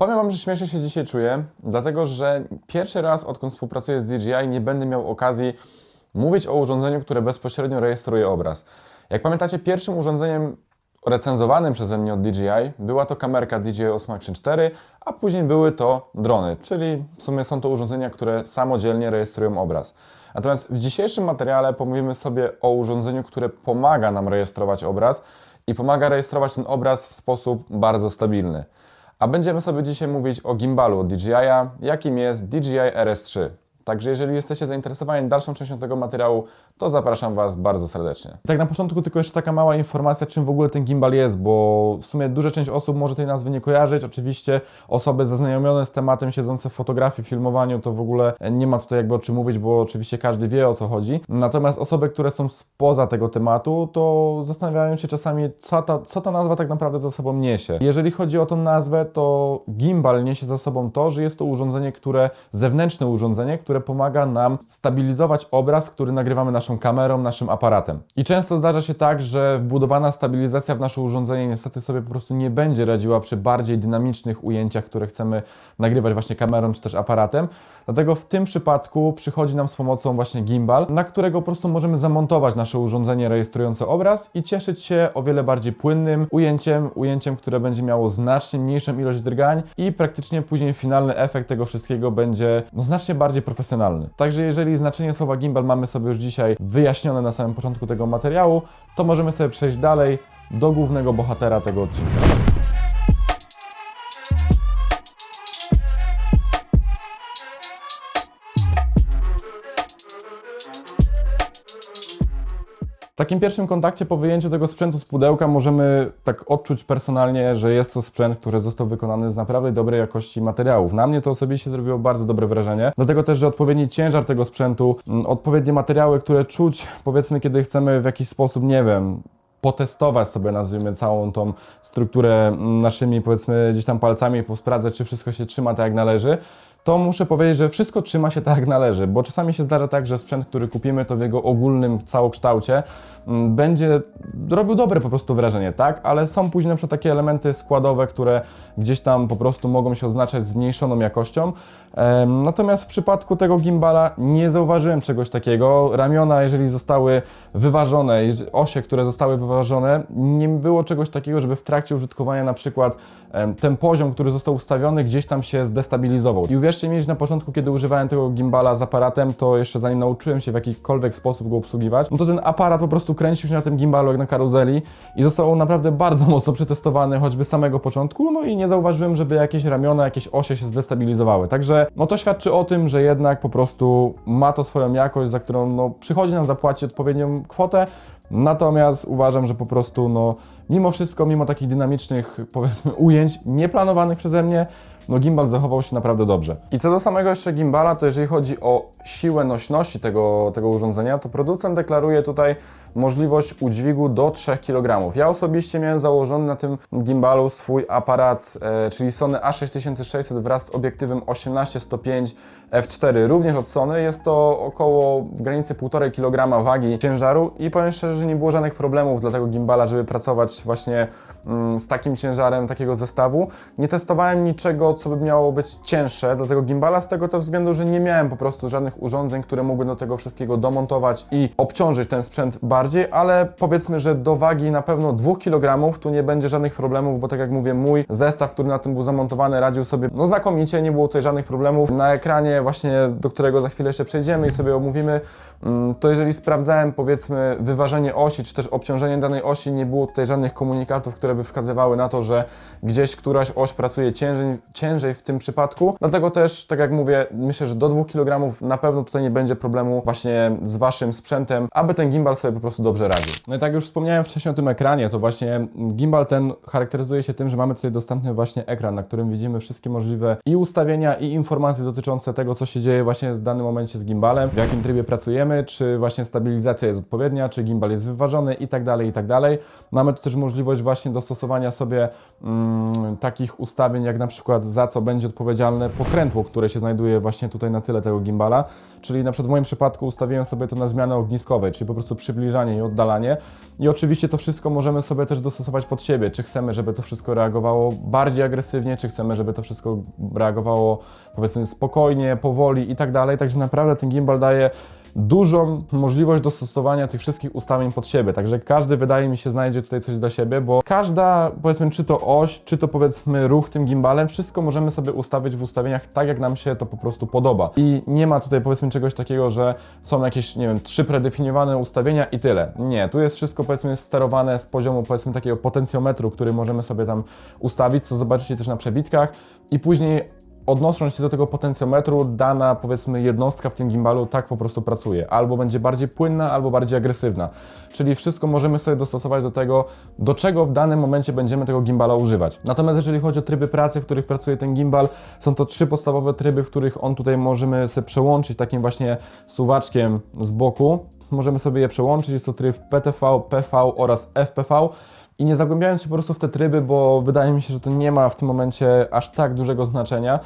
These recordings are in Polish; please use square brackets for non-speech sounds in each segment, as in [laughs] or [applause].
Powiem Wam, że śmiesznie się dzisiaj czuję, dlatego że pierwszy raz, odkąd współpracuję z DJI, nie będę miał okazji mówić o urządzeniu, które bezpośrednio rejestruje obraz. Jak pamiętacie, pierwszym urządzeniem recenzowanym przeze mnie od DJI była to kamerka DJI Osmo Action 4, a później były to drony, czyli w sumie są to urządzenia, które samodzielnie rejestrują obraz. Natomiast w dzisiejszym materiale pomówimy sobie o urządzeniu, które pomaga nam rejestrować obraz i pomaga rejestrować ten obraz w sposób bardzo stabilny. A będziemy sobie dzisiaj mówić o gimbalu DJI, jakim jest DJI RS3. Także jeżeli jesteście zainteresowani dalszą częścią tego materiału, to zapraszam Was bardzo serdecznie. Tak na początku tylko jeszcze taka mała informacja, czym w ogóle ten gimbal jest, bo w sumie duża część osób może tej nazwy nie kojarzyć. Oczywiście osoby zaznajomione z tematem, siedzące w fotografii, filmowaniu, to w ogóle nie ma tutaj jakby o czym mówić, bo oczywiście każdy wie o co chodzi. Natomiast osoby, które są spoza tego tematu, to zastanawiają się czasami, co ta, co ta nazwa tak naprawdę za sobą niesie. Jeżeli chodzi o tą nazwę, to gimbal niesie za sobą to, że jest to urządzenie, które, zewnętrzne urządzenie, które pomaga nam stabilizować obraz, który nagrywamy naszą kamerą, naszym aparatem. I często zdarza się tak, że wbudowana stabilizacja w nasze urządzenie niestety sobie po prostu nie będzie radziła przy bardziej dynamicznych ujęciach, które chcemy nagrywać właśnie kamerą czy też aparatem. Dlatego w tym przypadku przychodzi nam z pomocą właśnie gimbal, na którego po prostu możemy zamontować nasze urządzenie rejestrujące obraz i cieszyć się o wiele bardziej płynnym ujęciem, ujęciem, które będzie miało znacznie mniejszą ilość drgań i praktycznie później finalny efekt tego wszystkiego będzie no, znacznie bardziej profesjonalny. Także jeżeli znaczenie słowa gimbal mamy sobie już dzisiaj wyjaśnione na samym początku tego materiału, to możemy sobie przejść dalej do głównego bohatera tego odcinka. Takim pierwszym kontakcie po wyjęciu tego sprzętu z pudełka możemy tak odczuć personalnie, że jest to sprzęt, który został wykonany z naprawdę dobrej jakości materiałów. Na mnie to osobiście zrobiło bardzo dobre wrażenie, dlatego też, że odpowiedni ciężar tego sprzętu, mm, odpowiednie materiały, które czuć, powiedzmy, kiedy chcemy w jakiś sposób, nie wiem, potestować sobie, nazwijmy, całą tą strukturę mm, naszymi, powiedzmy, gdzieś tam palcami, posprawdzać, czy wszystko się trzyma tak jak należy, to muszę powiedzieć, że wszystko trzyma się tak jak należy, bo czasami się zdarza tak, że sprzęt, który kupimy, to w jego ogólnym całokształcie mm, będzie robił dobre po prostu wrażenie, tak? Ale są później na przykład takie elementy składowe, które gdzieś tam po prostu mogą się oznaczać zmniejszoną jakością. Natomiast w przypadku tego gimbala nie zauważyłem czegoś takiego. Ramiona, jeżeli zostały wyważone, osie, które zostały wyważone, nie było czegoś takiego, żeby w trakcie użytkowania na przykład ten poziom, który został ustawiony, gdzieś tam się zdestabilizował. I uwierzcie mi, że na początku, kiedy używałem tego gimbala z aparatem, to jeszcze zanim nauczyłem się w jakikolwiek sposób go obsługiwać, no to ten aparat po prostu kręcił się na tym gimbalu jak na karuzeli i został on naprawdę bardzo [laughs] mocno przetestowany, choćby samego początku, no i nie zauważyłem, żeby jakieś ramiona, jakieś osie się zdestabilizowały. Także no to świadczy o tym, że jednak po prostu ma to swoją jakość, za którą no, przychodzi nam zapłacić odpowiednią kwotę, Natomiast uważam, że po prostu, no, mimo wszystko, mimo takich dynamicznych, powiedzmy, ujęć, nieplanowanych przeze mnie, no gimbal zachował się naprawdę dobrze. I co do samego jeszcze gimbala, to jeżeli chodzi o siłę nośności tego, tego urządzenia, to producent deklaruje tutaj możliwość udźwigu do 3 kg. Ja osobiście miałem założony na tym gimbalu swój aparat, e, czyli Sony A6600 wraz z obiektywem 18-105 f4, również od Sony. Jest to około granicy 1,5 kg wagi ciężaru i powiem szczerze, że nie było żadnych problemów dla tego gimbala, żeby pracować właśnie mm, z takim ciężarem takiego zestawu. Nie testowałem niczego, co by miało być cięższe dla tego gimbala, z tego też względu, że nie miałem po prostu żadnych urządzeń, które mogły do tego wszystkiego domontować i obciążyć ten sprzęt bardziej, ale powiedzmy, że do wagi na pewno 2 kg tu nie będzie żadnych problemów, bo tak jak mówię, mój zestaw, który na tym był zamontowany, radził sobie no znakomicie, nie było tutaj żadnych problemów. Na ekranie właśnie, do którego za chwilę jeszcze przejdziemy i sobie omówimy, mm, to jeżeli sprawdzałem powiedzmy wyważenie osi, czy też obciążenie danej osi, nie było tutaj żadnych komunikatów, które by wskazywały na to, że gdzieś któraś oś pracuje ciężej, ciężej w tym przypadku. Dlatego też, tak jak mówię, myślę, że do 2 kg na pewno tutaj nie będzie problemu właśnie z Waszym sprzętem, aby ten gimbal sobie po prostu dobrze radził. No i tak już wspomniałem wcześniej o tym ekranie, to właśnie gimbal ten charakteryzuje się tym, że mamy tutaj dostępny właśnie ekran, na którym widzimy wszystkie możliwe i ustawienia, i informacje dotyczące tego, co się dzieje właśnie w danym momencie z gimbalem, w jakim trybie pracujemy, czy właśnie stabilizacja jest odpowiednia, czy gimbal jest wyważony i tak dalej, i tak dalej. Mamy tu też możliwość właśnie dostosowania sobie mm, takich ustawień, jak na przykład za co będzie odpowiedzialne pokrętło, które się znajduje właśnie tutaj na tyle tego gimbala. Czyli na przykład w moim przypadku ustawiłem sobie to na zmianę ogniskowej, czyli po prostu przybliżamy zbliżanie i oddalanie. I oczywiście to wszystko możemy sobie też dostosować pod siebie. Czy chcemy, żeby to wszystko reagowało bardziej agresywnie, czy chcemy, żeby to wszystko reagowało powiedzmy spokojnie, powoli i tak dalej. Także naprawdę ten gimbal daje dużą możliwość dostosowania tych wszystkich ustawień pod siebie. Także każdy wydaje mi się znajdzie tutaj coś dla siebie, bo każda powiedzmy czy to oś, czy to powiedzmy ruch tym gimbalem, wszystko możemy sobie ustawić w ustawieniach tak jak nam się to po prostu podoba. I nie ma tutaj powiedzmy czegoś takiego, że są jakieś, nie wiem, trzy predefiniowane ustawienia i tyle. Nie, tu jest wszystko powiedzmy sterowane z poziomu powiedzmy takiego potencjometru, który możemy sobie tam ustawić, co zobaczycie też na przebitkach i później odnosząc się do tego potencjometru, dana powiedzmy jednostka w tym gimbalu tak po prostu pracuje. Albo będzie bardziej płynna, albo bardziej agresywna. Czyli wszystko możemy sobie dostosować do tego, do czego w danym momencie będziemy tego gimbala używać. Natomiast jeżeli chodzi o tryby pracy, w których pracuje ten gimbal, są to trzy podstawowe tryby, w których on tutaj możemy sobie przełączyć takim właśnie suwaczkiem z boku. Możemy sobie je przełączyć. Jest to tryb PTV, PV oraz FPV. I nie zagłębiając się po prostu w te tryby, bo wydaje mi się, że to nie ma w tym momencie aż tak dużego znaczenia.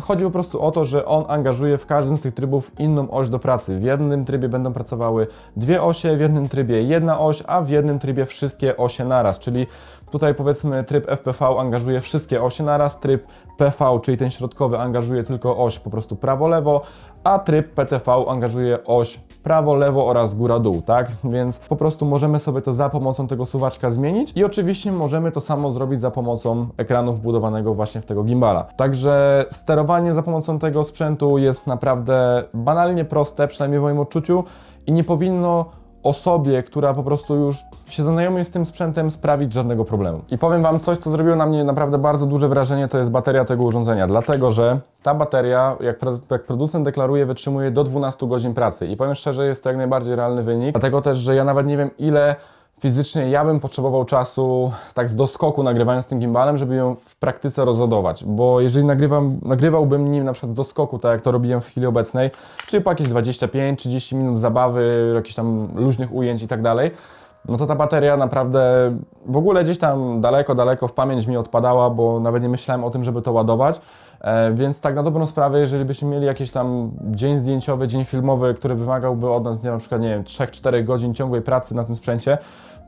Chodzi po prostu o to, że on angażuje w każdym z tych trybów inną oś do pracy. W jednym trybie będą pracowały dwie osie, w jednym trybie jedna oś, a w jednym trybie wszystkie osie naraz. Czyli tutaj powiedzmy tryb FPV angażuje wszystkie osie naraz, tryb PV, czyli ten środkowy, angażuje tylko oś po prostu prawo-lewo, a tryb PTV angażuje oś prawo, lewo oraz góra-dół, tak? Więc po prostu możemy sobie to za pomocą tego suwaczka zmienić i oczywiście możemy to samo zrobić za pomocą ekranu wbudowanego właśnie w tego gimbala. Także sterowanie za pomocą tego sprzętu jest naprawdę banalnie proste, przynajmniej w moim odczuciu i nie powinno osobie, która po prostu już się zaznajomi z tym sprzętem, sprawić żadnego problemu. I powiem Wam coś, co zrobiło na mnie naprawdę bardzo duże wrażenie, to jest bateria tego urządzenia, dlatego że ta bateria, jak, jak producent deklaruje, wytrzymuje do 12 godzin pracy. I powiem szczerze, jest to jak najbardziej realny wynik, dlatego też, że ja nawet nie wiem ile fizycznie ja bym potrzebował czasu tak z doskoku nagrywając tym gimbalem, żeby ją w praktyce rozładować, bo jeżeli nagrywam, nagrywałbym nim na przykład do skoku, tak jak to robiłem w chwili obecnej, czyli po jakieś 25-30 minut zabawy, jakichś tam luźnych ujęć i tak dalej, no to ta bateria naprawdę w ogóle gdzieś tam daleko, daleko w pamięć mi odpadała, bo nawet nie myślałem o tym, żeby to ładować. E, Więc tak na dobrą sprawę, jeżeli byśmy mieli jakiś tam dzień zdjęciowy, dzień filmowy, który wymagałby od nas, nie, na przykład, nie wiem, 3-4 godzin ciągłej pracy na tym sprzęcie,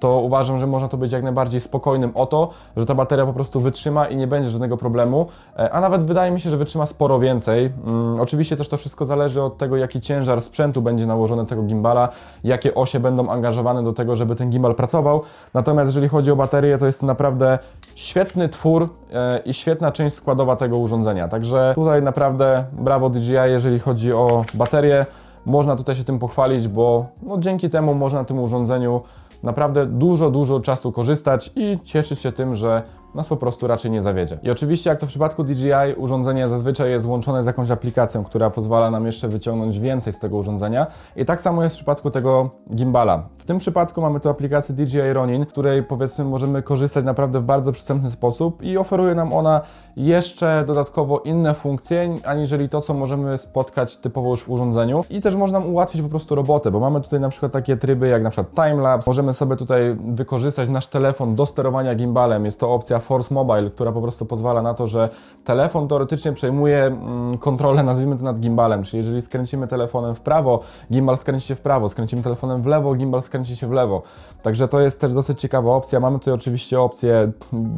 to uważam, że można to być jak najbardziej spokojnym o to, że ta bateria po prostu wytrzyma i nie będzie żadnego problemu, E, a nawet wydaje mi się, że wytrzyma sporo więcej. Mm, oczywiście też to wszystko zależy od tego, jaki ciężar sprzętu będzie nałożony na tego gimbala, jakie osie będą angażowane do tego, żeby ten gimbal pracował. Natomiast jeżeli chodzi o baterię, to jest naprawdę świetny twór e, i świetna część składowa tego urządzenia. Także tutaj naprawdę brawo DJI, jeżeli chodzi o baterię. Można tutaj się tym pochwalić, bo no, dzięki temu można na tym urządzeniu naprawdę dużo, dużo czasu korzystać i cieszyć się tym, że nas po prostu raczej nie zawiedzie. I oczywiście, jak to w przypadku DJI, urządzenie zazwyczaj jest łączone z jakąś aplikacją, która pozwala nam jeszcze wyciągnąć więcej z tego urządzenia. I tak samo jest w przypadku tego gimbala. W tym przypadku mamy tu aplikację DJI Ronin, której powiedzmy możemy korzystać naprawdę w bardzo przystępny sposób i oferuje nam ona jeszcze dodatkowo inne funkcje, aniżeli to, co możemy spotkać typowo już w urządzeniu. I też można nam ułatwić po prostu robotę, bo mamy tutaj na przykład takie tryby jak na przykład timelapse. Możemy sobie tutaj wykorzystać nasz telefon do sterowania gimbalem. Jest to opcja Force Mobile, która po prostu pozwala na to, że telefon teoretycznie przejmuje mm, kontrolę, nazwijmy to nad gimbalem. Czyli jeżeli skręcimy telefonem w prawo, gimbal skręci się w prawo, skręcimy telefonem w lewo, gimbal skręci się w lewo. Także to jest też dosyć ciekawa opcja. Mamy tutaj oczywiście opcję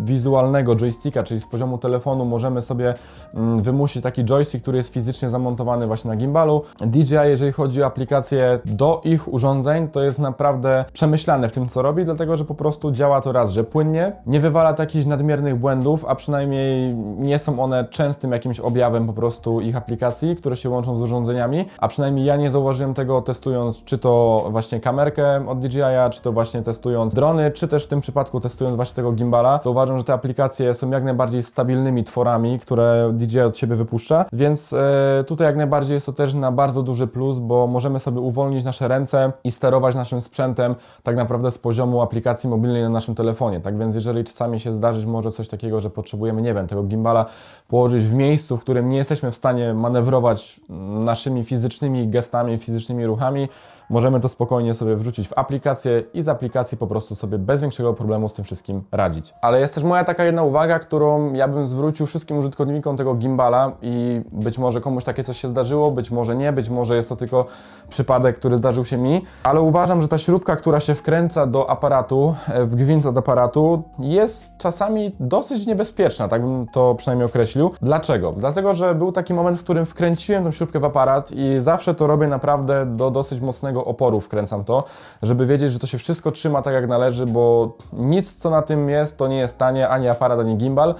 wizualnego joysticka, czyli z poziomu telefonu możemy sobie mm, wymusić taki joystick, który jest fizycznie zamontowany właśnie na gimbalu. DJI, jeżeli chodzi o aplikacje do ich urządzeń, to jest naprawdę przemyślane w tym, co robi, dlatego że po prostu działa to raz, że płynnie, nie wywala takich nadmiernych błędów, a przynajmniej nie są one częstym jakimś objawem po prostu ich aplikacji, które się łączą z urządzeniami, a przynajmniej ja nie zauważyłem tego testując czy to właśnie kamerkę od DJI, czy to właśnie testując drony, czy też w tym przypadku testując właśnie tego gimbala, to uważam, że te aplikacje są jak najbardziej stabilnymi tworami, które DJI od siebie wypuszcza, więc e, tutaj jak najbardziej jest to też na bardzo duży plus, bo możemy sobie uwolnić nasze ręce i sterować naszym sprzętem tak naprawdę z poziomu aplikacji mobilnej na naszym telefonie, tak więc jeżeli czasami się zdarzyć może coś takiego, że potrzebujemy, nie wiem, tego gimbala położyć w miejscu, w którym nie jesteśmy w stanie manewrować naszymi fizycznymi gestami, fizycznymi ruchami, możemy to spokojnie sobie wrzucić w aplikację i z aplikacji po prostu sobie bez większego problemu z tym wszystkim radzić. Ale jest też moja taka jedna uwaga, którą ja bym zwrócił wszystkim użytkownikom tego gimbala i być może komuś takie coś się zdarzyło, być może nie, być może jest to tylko przypadek, który zdarzył się mi, ale uważam, że ta śrubka, która się wkręca do aparatu, e, w gwint od aparatu, jest czasami dosyć niebezpieczna, tak bym to przynajmniej określił. Dlaczego? Dlatego, że był taki moment, w którym wkręciłem tą śrubkę w aparat i zawsze to robię naprawdę do dosyć mocnego oporu wkręcam to, żeby wiedzieć, że to się wszystko trzyma tak jak należy, bo nic co na tym jest, to nie jest tanie, ani aparat, ani gimbal.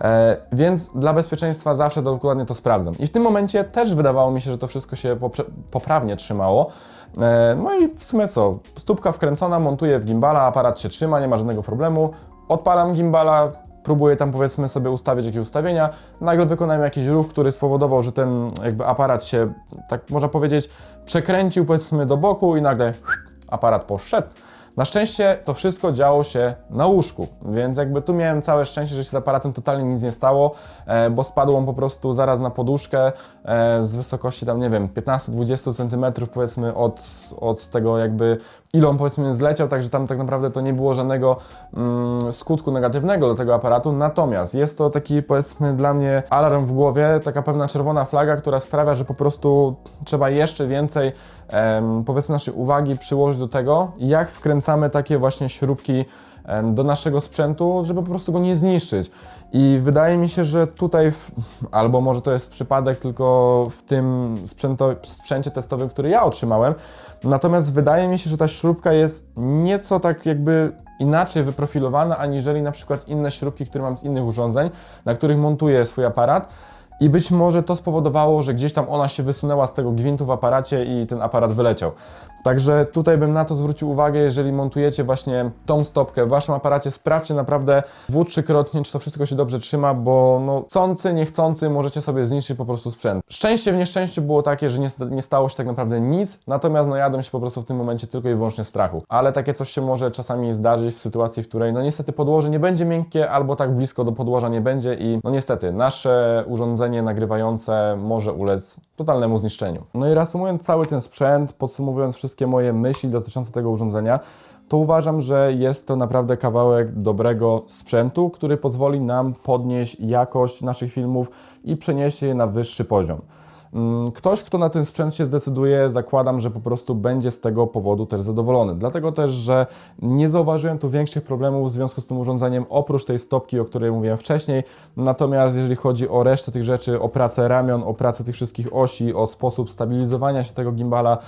E, więc dla bezpieczeństwa zawsze dokładnie to sprawdzam. I w tym momencie też wydawało mi się, że to wszystko się poprawnie trzymało. E, no i w sumie co? Stópka wkręcona, montuję w gimbala, aparat się trzyma, nie ma żadnego problemu. Odpalam gimbala, próbuję tam powiedzmy sobie ustawić jakieś ustawienia, nagle wykonałem jakiś ruch, który spowodował, że ten jakby aparat się, tak można powiedzieć, przekręcił powiedzmy do boku i nagle aparat poszedł. Na szczęście to wszystko działo się na łóżku, więc jakby tu miałem całe szczęście, że się z aparatem totalnie nic nie stało, e, bo spadł on po prostu zaraz na poduszkę e, z wysokości tam, nie wiem, 15-20 cm powiedzmy od, od tego jakby ile on powiedzmy zleciał, także tam tak naprawdę to nie było żadnego mm, skutku negatywnego do tego aparatu, natomiast jest to taki powiedzmy dla mnie alarm w głowie, taka pewna czerwona flaga, która sprawia, że po prostu trzeba jeszcze więcej em, powiedzmy naszej uwagi przyłożyć do tego, jak wkręcamy takie właśnie śrubki do naszego sprzętu, żeby po prostu go nie zniszczyć. I wydaje mi się, że tutaj, albo może to jest przypadek tylko w tym sprzęto, sprzęcie testowym, który ja otrzymałem, natomiast wydaje mi się, że ta śrubka jest nieco tak jakby inaczej wyprofilowana, aniżeli na przykład inne śrubki, które mam z innych urządzeń, na których montuję swój aparat. I być może to spowodowało, że gdzieś tam ona się wysunęła z tego gwintu w aparacie i ten aparat wyleciał. Także tutaj bym na to zwrócił uwagę, jeżeli montujecie właśnie tą stopkę w waszym aparacie, sprawdźcie naprawdę dwu, trzykrotnie, czy to wszystko się dobrze trzyma, bo no chcący, niechcący możecie sobie zniszczyć po prostu sprzęt. Szczęście w nieszczęściu było takie, że nie, nie stało się tak naprawdę nic, natomiast no jadłem się po prostu w tym momencie tylko i wyłącznie strachu. Ale takie coś się może czasami zdarzyć w sytuacji, w której no niestety podłoże nie będzie miękkie, albo tak blisko do podłoża nie będzie i no niestety nasze urządzenie nagrywające może ulec totalnemu zniszczeniu. No i reasumując cały ten sprzęt, podsumowując wszystkie moje myśli dotyczące tego urządzenia, to uważam, że jest to naprawdę kawałek dobrego sprzętu, który pozwoli nam podnieść jakość naszych filmów i przenieść je na wyższy poziom. Mm, Ktoś, kto na ten sprzęt się zdecyduje, zakładam, że po prostu będzie z tego powodu też zadowolony. Dlatego też, że nie zauważyłem tu większych problemów w związku z tym urządzeniem, oprócz tej stopki, o której mówiłem wcześniej. Natomiast jeżeli chodzi o resztę tych rzeczy, o pracę ramion, o pracę tych wszystkich osi, o sposób stabilizowania się tego gimbala,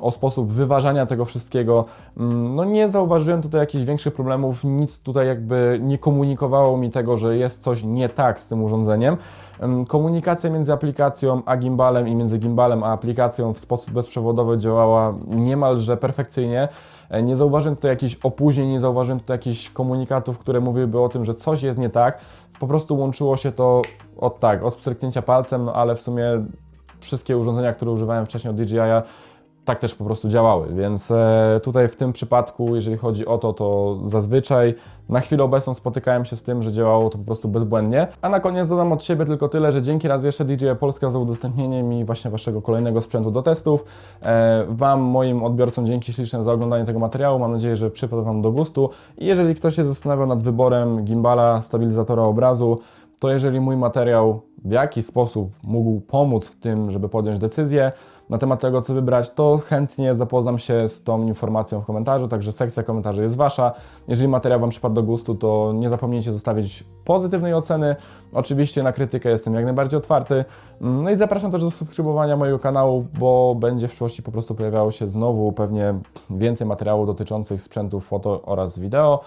o sposób wyważania tego wszystkiego, mm, no nie zauważyłem tutaj jakichś większych problemów, nic tutaj jakby nie komunikowało mi tego, że jest coś nie tak z tym urządzeniem. Em, Komunikacja między aplikacją a gimbalem i między gimbalem a aplikacją w sposób bezprzewodowy działała niemalże perfekcyjnie. E, Nie zauważyłem tutaj jakichś opóźnień, nie zauważyłem tutaj jakichś komunikatów, które mówiłyby o tym, że coś jest nie tak. Po prostu łączyło się to od tak, od pstryknięcia palcem, no ale w sumie wszystkie urządzenia, które używałem wcześniej od DJI-a, tak też po prostu działały, więc e, tutaj w tym przypadku, jeżeli chodzi o to, to zazwyczaj na chwilę obecną spotykałem się z tym, że działało to po prostu bezbłędnie. A na koniec dodam od siebie tylko tyle, że dzięki raz jeszcze DJI Polska za udostępnienie mi właśnie Waszego kolejnego sprzętu do testów. E, wam, moim odbiorcom, dzięki śliczne za oglądanie tego materiału. Mam nadzieję, że przypadł Wam do gustu. I jeżeli ktoś się zastanawiał nad wyborem gimbala, stabilizatora obrazu, to jeżeli mój materiał w jakiś sposób mógł pomóc w tym, żeby podjąć decyzję na temat tego, co wybrać, to chętnie zapoznam się z tą informacją w komentarzu, także sekcja komentarzy jest Wasza. Jeżeli materiał Wam przypadł do gustu, to nie zapomnijcie zostawić pozytywnej oceny. Oczywiście na krytykę jestem jak najbardziej otwarty. No i zapraszam też do subskrybowania mojego kanału, bo będzie w przyszłości po prostu pojawiało się znowu pewnie więcej materiałów dotyczących sprzętów foto oraz wideo.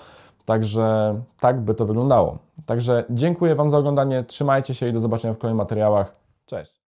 Także tak by to wyglądało. Także dziękuję Wam za oglądanie, trzymajcie się i do zobaczenia w kolejnych materiałach. Cześć!